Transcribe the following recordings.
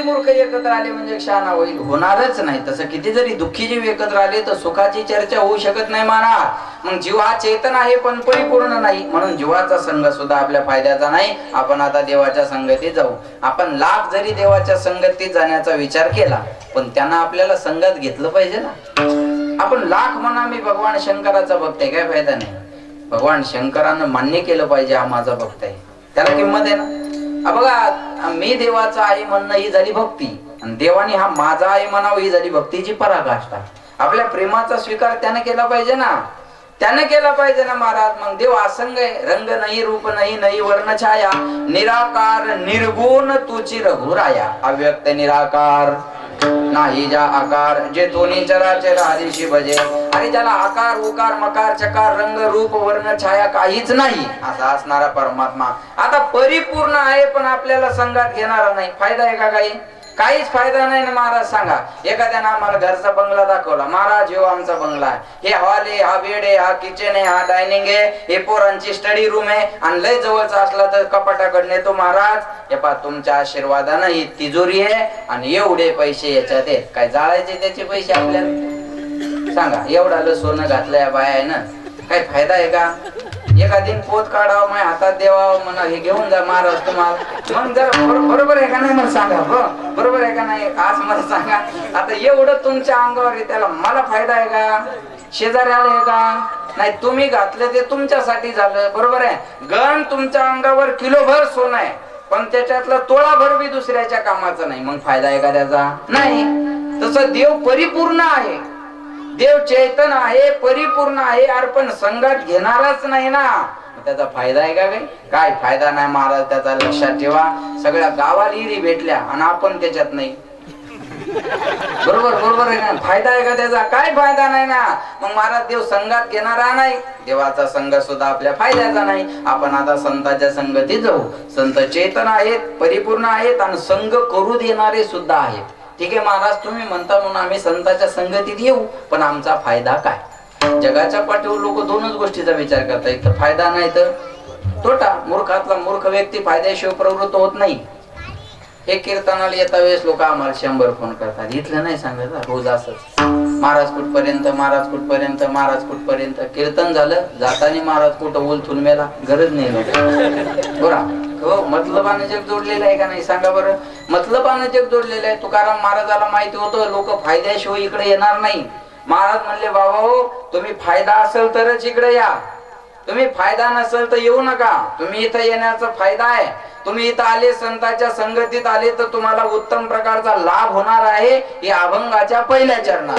किती मूर्ख एकत्र आले म्हणजे शहाणा होईल? होणारच नाही. तसं किती जरी दुःखी जीव एकत्र आले तर सुखाची चर्चा होऊ शकत नाही माना. मग जीव हा चेतन आहे पण परिपूर्ण नाही. म्हणून जीवाचा संघ सुद्धा आपल्या फायद्याचा नाही. आपण आता देवाच्या संगतीत जाऊ. आपण लाख जरी देवाच्या संगतीत जाण्याचा विचार केला पण त्यांना आपल्याला संगत घेतलं पाहिजे ना. आपण लाख म्हणा मी भगवान शंकराचा भक्त आहे काय फायदा नाही. भगवान शंकरानं मान्य केलं पाहिजे हा माझा भक्त आहे. त्याला किंमत आहे ना? बघा मी देवाचा आई म्हणणं ही झाली भक्ती. आणि देवाने हा माझा आई म्हणावं ही झाली भक्तीची पराकाष्ठा. आपल्या प्रेमाचा स्वीकार त्याने केला पाहिजे ना. त्याने केला पाहिजे ना महाराज. मग देव असंग आहे. रंग नाही रूप नाही नाही वर्ण छाया. निराकार निर्गुण तुची रघुराया. अव्यक्त निराकार. नाही ज्या आकार जे दोन्ही चराचर आदिशी भजे. आणि ज्याला आकार उकार मकार चकार रंग रूप वर्ण छाया काहीच नाही असा असणारा परमात्मा. आता परिपूर्ण आहे पण आपल्याला संघात घेणारा नाही. फायदा आहे का काही काहीच फायदा नाही ना महाराज सांगा. एखाद्यानं आम्हाला घरचा बंगला दाखवला. महाराज हो आमचा बंगला आहे. हे हॉल आहे हा बेड आहे हा किचन आहे हा डायनिंग आहे. हे पोरांची स्टडी रूम आहे. आणि लय जवळचा असला तर कपाटाकडे नेतो महाराज. हे पा तुमच्या आशीर्वादानं ही तिजोरी आहे. आणि एवढे पैसे याच्यात आहेत. काय जाळायचे त्याचे पैसे आपल्याला? सांगा एवढा सोनं घातलं या बाया आहे ना. काय फायदा आहे का? एखादी पोत काढावं माझ्या हातात देवाव म्हणा हे घेऊन जा महाराज तुम्हाला. मग जर बरोबर आहे का नाही मला सांगा हो? बरोबर आहे का नाही? आज मला सांगा. आता एवढं तुमच्या अंगावर त्याला मला फायदा आहे का? शेजारी आले का? नाही तुम्ही घातलं ते तुमच्यासाठी झालं बरोबर आहे? गण तुमच्या अंगावर किलोभर सोनं आहे पण त्याच्यातला तोळाभर बी दुसऱ्याच्या कामाचा नाही. मग फायदा आहे का त्याचा? नाही. तसं देव परिपूर्ण आहे. देव चैतन आहे परिपूर्ण आहे अर्पण संघात घेणारच नाही ना. त्याचा फायदा आहे का काही? काय फायदा नाही महाराज त्याचा लक्षात ठेवा. सगळ्या गावाला इरी भेटल्या आणि आपण त्याच्यात नाही. बरोबर बरोबर आहे ना? फायदा आहे का त्याचा? काय फायदा नाही ना? मग महाराज देव संघात घेणारा नाही. देवाचा संघ सुद्धा आपल्या फायद्याचा नाही. आपण आता संतांच्या संगतीत जाऊ. संत चेतन आहेत परिपूर्ण आहेत आणि संघ करू देणारे सुद्धा आहेत. ठीक आहे महाराज तुम्ही म्हणता म्हणून आम्ही संतांच्या संगतीत येऊ पण आमचा फायदा काय? जगाच्या पाठीवर लोक दोनच गोष्टीचा विचार करतात एक तर फायदा नाही तर? तोटा. मूर्खातला मूर्ख व्यक्ती फायद्याशिवाय प्रवृत्त होत नाही. हे कीर्तनाला येता वेळेस लोक आम्हाला शंभर फोन करतात. इथलं नाही सांगत रोज असंच. महाराज कुठपर्यंत महाराज कुठपर्यंत महाराज कुठपर्यंत? कीर्तन झालं जाताना महाराज कुठं ओल मेला गरज नाही लोक बरा. हो मतलबानं जग जोडलेलं आहे का नाही सांगा बरं. मतलबान जग जोडलेलं आहे. तुकाराम महाराजाला माहिती होतं लोक फायद्याशिवाय इकडे येणार नाही. महाराज म्हणले बाबा हो तुम्ही फायदा असेल तरच इकडे या. तुम्ही फायदा नसेल तर येऊ नका. तुम्ही इथं येण्याचा फायदा आहे. तुम्ही इथं आले संतांच्या संगतीत आले तर तुम्हाला उत्तम प्रकारचा लाभ होणार आहे. हे अभंगाच्या पहिल्या चरणात.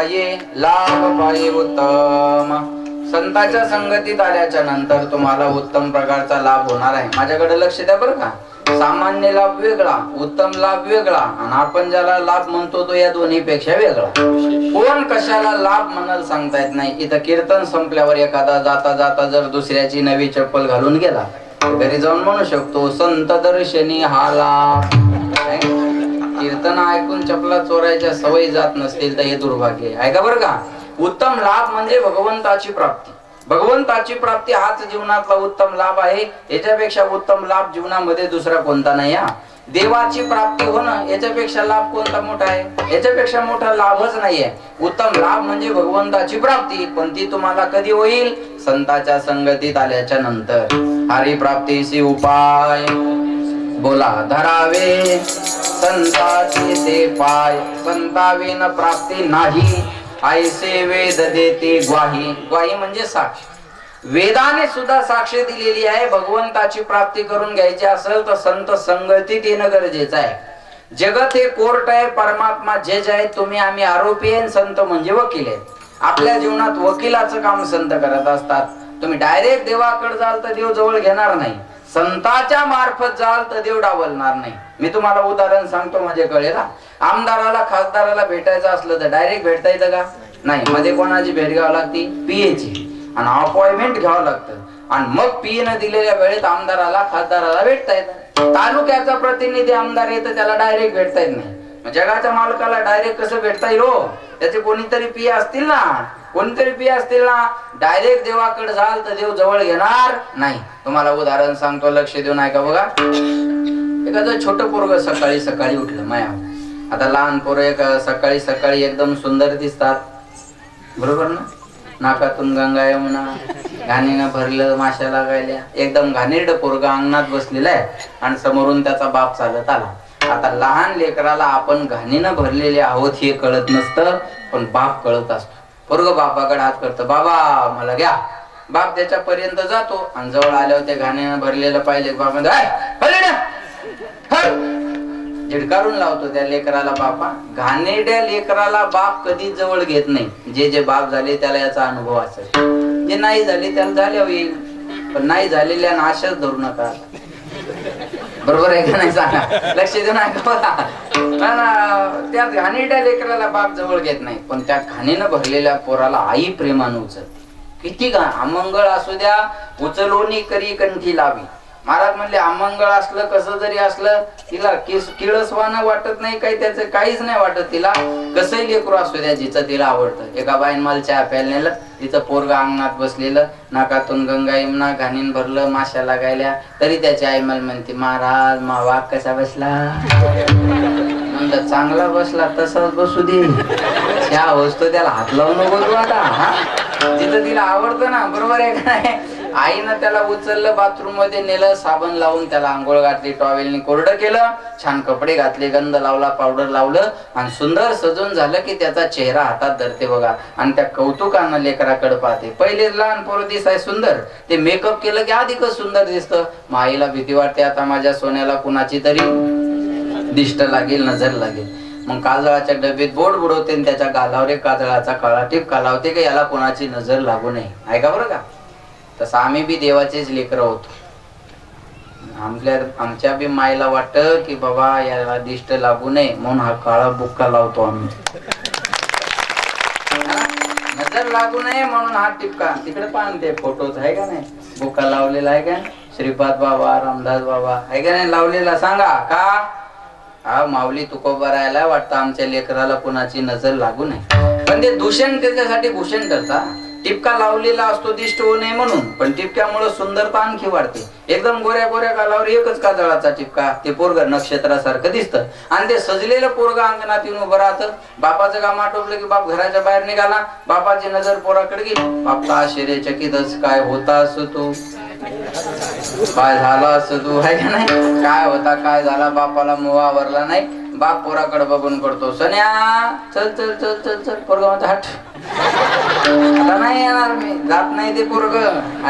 पाये लाभ पाये उत्तम. संतांच्या संगतीत आल्याच्यानंतर तुम्हाला उत्तम प्रकारचा लाभ होणार आहे. माझ्याकडे लक्ष द्या बरं का. सामान्य लाभ वेगळा उत्तम लाभ वेगळा आणि आपण ज्याला लाभ म्हणतो तो या दोन्ही पेक्षा वेगळा. कोण कशाला लाभ म्हणाल सांगता येत नाही. इथं कीर्तन संपल्यावर एखादा जाता जाता जर दुसऱ्याची नवी चप्पल घालून गेला घरी जाऊन म्हणू शकतो संत दर्शनी हा लाभ. कीर्तन ऐकून चपला चोरायच्या सवयी जात नसतील तर हे दुर्भाग्य आहे. ऐका बरं का? उत्तम लाभ म्हणजे भगवंताची प्राप्ती. भगवंताची प्राप्ती हाच जीवनातला उत्तम लाभ आहे. याच्यापेक्षा उत्तम लाभ जीवनामध्ये दुसरा कोणता नाही हा? देवाची प्राप्ती होणं याच्यापेक्षा लाभ कोणता मोठा आहे? याच्यापेक्षा मोठा लाभच नाहीये उत्तम लाभ म्हणजे भगवंताची प्राप्ती पण ती तुम्हाला कधी होईल? संताच्या संगतीत आल्याच्यानंतर. हरी प्राप्तीशी उपाय. बोला धरावे. संताची ते पाय संताविन प्राप्ती नाही. ऐसे वेद देते ग्वाही. ग्वाही म्हणजे साक्ष. वेदाने सुद्धा साक्ष दिलेली आहे. भगवंताची प्राप्ती करून घ्यायची असेल तर संत संगतीत येणं गरजेचं आहे. जगत हे कोर्ट आहे परमात्मा जज आहे तुम्ही आम्ही आरोपी आहे संत म्हणजे वकील आहे. आपल्या जीवनात वकिलाचं काम संत करत असतात. तुम्ही डायरेक्ट देवाकडे जाल तर देव जवळ घेणार नाही. संताच्या मार्फत जाल तर देव डावलणार नाही. मी तुम्हाला उदाहरण सांगतो म्हणजे कळेल. आमदाराला खासदाराला भेटायचं असलं तर डायरेक्ट भेटता येतं का? नाही. मध्ये कोणाची भेट घ्यावी लागती? पीएची. आणि अपॉइंटमेंट घ्यावं लागतं. आणि मग पीए न दिलेल्या वेळेत आमदाराला खासदाराला भेटता येतं. तालुक्याचा प्रतिनिधी आमदार येतं त्याला डायरेक्ट भेटता येत नाही. जगाच्या मालकाला डायरेक्ट कसं भेटता येईल हो? त्याचे कोणीतरी पी असतील ना. कोणतरी पी असतील ना डायरेक्ट देवाकडे जाल तर देव जवळ घेणार नाही. तुम्हाला उदाहरण सांगतो लक्ष देऊन ऐका बघा. एखादं छोट पोरग सकाळी सकाळी उठलं माया. आता लहान पोरं एक सकाळी सकाळी एकदम सुंदर दिसतात. बरोबर ना? नाकातून गंगा यमुना घाणीनं भरलं माश्या लागायल्या. एकदम घाणेरड पोरगा अंगणात बसलेला आहे आणि समोरून त्याचा बाप चालत आला. आता लहान लेकराला आपण घाणीनं भरलेले आहोत हे कळत नसतं पण बाप कळत असतो. पोरग बापाकडे हात करतं. बाबा मला घ्या. बाप त्याच्यापर्यंत जातो आणि जवळ आल्यावर ते घाण्यानं भरलेलं पाहिजे. बाप झिडकारून लावतो त्या लेकराला बापा. घाणेड्या लेकराला बाप कधी जवळ घेत नाही. जे जे बाप झाले त्याला याचा अनुभव असेल. जे नाही झाले त्याला झाले होईल पण नाही झालेल्या आशाच धरू नका. बरोबर आहे का नाही सांगा? लक्ष देऊन ऐका बघा. त्या घाणेरड्या लेकराला बाप जवळ घेत नाही पण त्या घाणीनं भरलेल्या पोराला आई प्रेमानं उचलते. किती घाण अमंगळ असू द्या उचलोनी करी कंठी लावी. महाराज म्हणले अमंगळ असलं कसं जरी असलं तिला किस किळसवानं वाटत नाही काही त्याचं काहीच नाही वाटत तिला. कसंही लेकरू असू द्या जिचं तिला आवडतं. एका बाईन मला चहा प्यायला नेलं तिचं पोरगा अंगणात बसलेलं नाकातून गंगा यमुना घाणीन भरलं माश्या लागायल्या. तरी त्याची आई मला म्हणते महाराज मा वाघ कसा बसला? म्हणलं चांगला बसला तसाच बसू दे. चहा वस्तू त्याला हात लावून नको तू आता हा? जिथं तिला आवडतं ना बरोबर आहे का नाही? आईनं त्याला उचललं बाथरूममध्ये नेलं साबण लावून त्याला आंघोळ घातली टॉवेलनी कोरडं केलं छान कपडे घातले गंध लावला पावडर लावलं आणि सुंदर सजून झालं की त्याचा चेहरा हातात धरते बघा. आणि त्या कौतुकानं लेकराकडे पाहते. पहिले लहान पोरं दिसाय सुंदर. ते मेकअप केलं की अधिकच सुंदर दिसतं? मग आईला भीती वाटते आता माझ्या सोन्याला कुणाची तरी दिष्ट लागेल नजर लागेल. मग काजळाच्या डबेत बोट बुडवते आणि त्याच्या गालावर एक काजळाचा काळा टिपका कालावते की याला कोणाची नजर लागू नये. ऐका बरं का? तसं आम्ही बी देवाचेच लेकर होतो. आमच्या आमच्या बी मायला वाटत की बाबा याला दिष्ट लागू नये म्हणून हा काळा बुक्का लावतो आम्ही. नजर लागू नये म्हणून हा टिपका. तिकडे पाहून ते फोटोच आहे का नाही? बुक्का लावलेला आहे का? श्रीपाद बाबा रामदास बाबा आहे का नाही? लावलेला. सांगा का? हा माऊली तुकोबा राहायला वाटतं आमच्या लेकराला कुणाची नजर लागू नये. पण ते दूषण त्याच्यासाठी भूषण करता. टिपका लावलेला असतो दिष्ट होऊ नये म्हणून. पण टिपक्यामुळे सुंदरता आणखी वाढते. एकदम गोऱ्या गोऱ्या कालावर एकच काजळाचा टिपका. ते पोरग नक्षत्रासारखं दिसतं. आणि ते सजलेलं पोरग अंगणात येऊन उभं राहतं. बापाचं काम आटोपलं की बाप घराच्या बाहेर निघाला. बापाची नजर पोराकडे गेली. बापला आश्चर्यचकितच काय होता असं तो. काय झाला असं तू? आहे का नाही? काय होता काय झाला? बापाला मुवा आवरला नाही? बाप पोराकडे बघून पडतो. सन्या चल चल चल चल चल पोरग म्हणतो हट. आता नाही येणार मी जात नाही ते पोरग.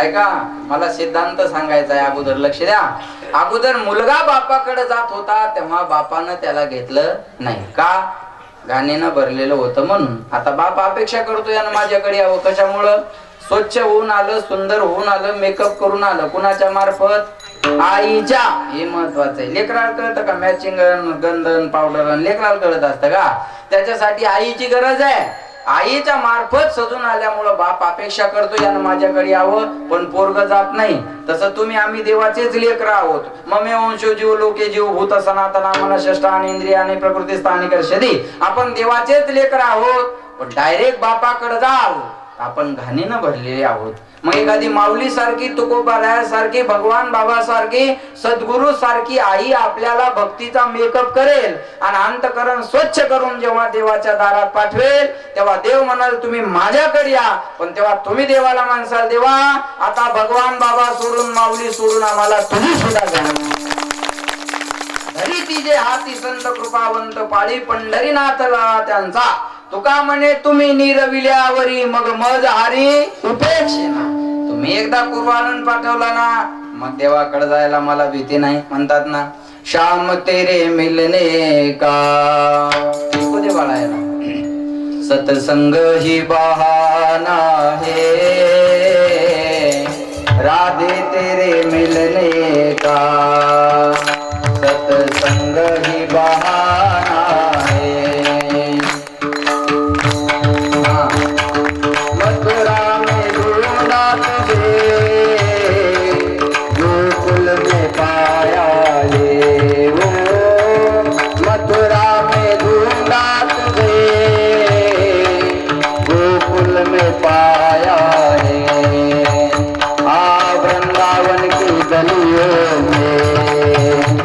ऐका मला सिद्धांत सांगायचा आहे अगोदर लक्ष द्या. अगोदर मुलगा बापाकडे जात होता तेव्हा बापानं त्याला घेतलं नाही. का? घाणीनं भरलेलं होतं म्हणून. आता बाप अपेक्षा करतो यानं माझ्याकडे यावं. कशामुळं? स्वच्छ होऊन आलं सुंदर होऊन आलं मेकअप करून आलं. कुणाच्या मार्फत? आईच्या हे महत्वाचं आहे. लेकराला कळतं का? मॅचिंग गंधन पावडर लेकराला कळत असतं का? त्याच्यासाठी आईची गरज आहे. आईच्या मार्फत सजून आल्यामुळं बाप अपेक्षा करतो यानं माझ्याकडे यावं पण पोरग जात नाही. तसं तुम्ही आम्ही देवाचेच लेकर आहोत. ममे वंशो जीव लोके जीव भूत सनातना मन श्रेष्ठ आणि इंद्रिय आणि प्रकृती स्थानिक कर्षदी आपण देवाचेच लेकर आहोत. पण डायरेक्ट बापाकडे जाल. आपण घाणीनं भरलेले आहोत. मग एखादी माऊली सारखी तुकोबाराया सारखी भगवान बाबा सारखी सद्गुरु सारखी आई आपल्याला भक्तीचा मेकअप करेल आणि अंतकरण स्वच्छ करून जेव्हा देवाच्या दारात पाठवेल तेव्हा देव म्हणाल तुम्ही माझ्याकडे या. पण तेव्हा तुम्ही देवाला म्हणसाल देवा आता भगवान बाबा सोडून माऊली सोडून आम्हाला तुम्ही सुद्धा घ्या धरी तिजे हाती संत कृपावंत पाळी पंढरीनाथला त्यांचा तुका म्हणे तुम्ही निरविल्यावरी मग मज हारी उपेक्षेना मी एकदा कुर्बानून पाठवला ना मग देवाकडे जायला मला भीती नाही म्हणतात ना श्याम तेरे मिलने का? ऐकू दे बाळायला. सतसंग ही बहाना है. राधे तेरे मिलने का? गलियों में।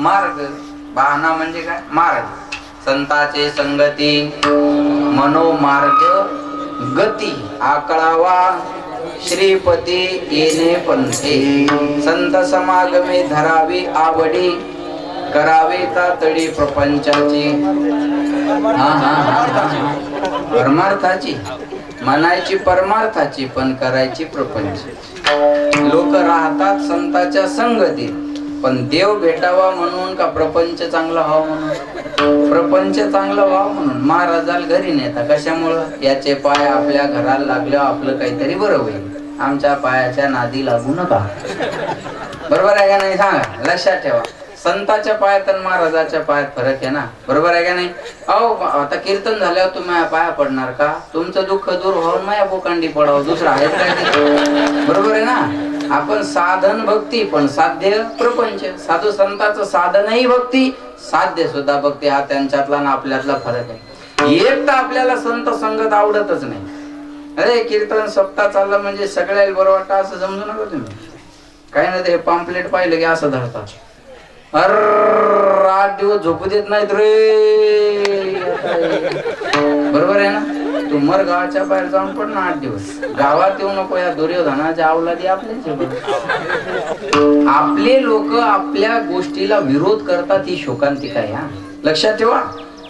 मार्ग. बहाना म्हणजे काय? मार्ग. संताचे संगती मनोमार्ग गती आकळावा श्रीपती येणे पंथे संत समागमे धरावी आवडी करावी तातडी प्रपंचाची. परमार्थाची. म्हणायची परमार्थाची पण करायची प्रपंच. लोक राहतात संताच्या संगतीत. पण देव भेटावा म्हणून का प्रपंच चांगला व्हावा म्हणून? प्रपंच चांगला व्हावा म्हणून? महाराजाला घरी नेता कशामुळं? याचे पाय आपल्या घराला लागल्यावर आपलं काहीतरी बरं होईल. आमच्या पायाच्या नादी लागू नका. बरोबर आहे का नाही? सांगा. लक्षात ठेवा. संताच्या पायात आणि महाराजाच्या पायात फरक आहे ना? बरोबर आहे का नाही? अहो आता कीर्तन झाल्यावर तुम्ही पाया पडणार का? तुमचं दुःख दूर होऊन माया बोकांडी पडावं. दुसरं आहे काय बरोबर आहे ना? आपण साधन भक्ती पण साध्य प्रपंच. साधू संतांचं साधनही भक्ती साध्य सुद्धा भक्ती. हा त्यांच्यातला ना आपल्यातला फरक आहे. एक तर आपल्याला संत संगत आवडतच नाही. अरे कीर्तन सप्ताह चाललं म्हणजे सगळ्याला बरं वाटतं असं समजू नका तुम्ही. काय नाही ते पाम्पलेट पाहिलं की असं धरतात. अर आठ दिवस झोपू देत नाहीत रे. बरोबर आहे ना? तू मर गावाच्या बाहेर जाऊन पड ना आठ दिवस. गावात येऊ नको या दुर्योधनाच्या अवलादी आपल्याच आपले लोक आपल्या गोष्टीला विरोध करतात ही शोकांतिका आहे लक्षात ठेवा.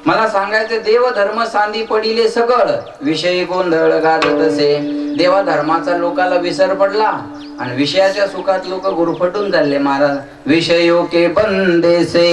मला सांगायचं देव धर्म सांदी पडिले सकळ. विषयी गोंधळ गाजत असे देवा धर्माचा लोकाला विसर पडला. आणि विषयाच्या सुखात लोक गुरफटून चालले. महाराज विषयो के बंदेसे